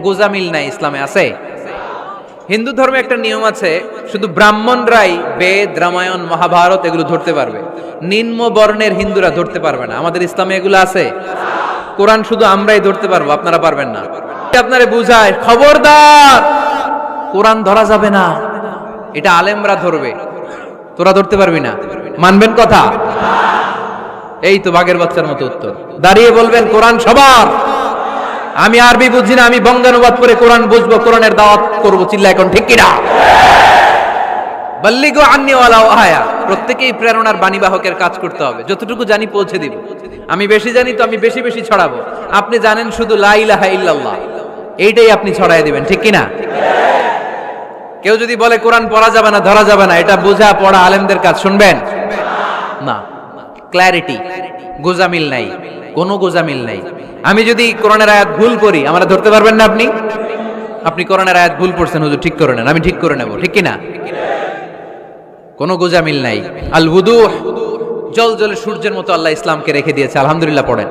গোজামিল নাই ইসলামে আছে? হিন্দু ধর্মে একটা নিয়ম আছে, শুধু ব্রাহ্মণরাই বেদ, রামায়ণ, মহাভারত এগুলো ধরতে পারবে। নিম্ন বর্ণের হিন্দুরা ধরতে পারবে না। আমাদের ইসলামে এগুলো আছে। কোরআন শুধু আমরাই ধরতে পারব, আপনারা পারবেন না। আপনারে বুঝায়? খবরদার! কোরআন ধরা যাবে না। এটা আলেমরা ধরবে। তোরা ধরতে পারবি না। মানবেন কথা? এই তো বাঘের বাচ্চার মতো উত্তর। দাঁড়িয়ে বলবেন, কোরআন সবার! আমি আরবি বুঝি না, আমি বঙ্গানুবাদ করে কোরআন বুঝব, কোরআনের দাওয়াত করব চিল্লা এখন ঠিক কিনা? বাল্লিগো আন্নিওয়ালা আয়া প্রত্যেকেই প্রেরণার বাণীবাহকের কাজ করতে হবে, যতটুকু জানি পৌঁছে দিব। আমি বেশি জানি তো আমি বেশি বেশি ছড়াবো। আপনি জানেন শুধু লা ইলাহা ইল্লাল্লাহ, এইটাই আপনি ছড়াই দিবেন, ঠিক কিনা? কেউ যদি বলে কোরআন পড়া যাবে না, ধরা যাবে না, এটা বোঝা পড়া আলেমদের কাজ, শুনবেন? না ক্ল্যারিটি গোজামিল নাই, কোনো গোজামিল নাই। আমি যদি কোরআনের আয়াত ভুল করি আমরা ধরতে পারবেন না আপনি? আপনি কোরআনের আয়াত ভুল পড়ছেন, হুজুর, ঠিক করে নেন, আমি ঠিক করে নেব, ঠিক কিনা? কোনো গোজামিল নাই। আল হুদু জল জলে সূর্যের মতো আল্লাহ ইসলামকে রেখে দিয়েছে, আলহামদুলিল্লাহ পড়েন।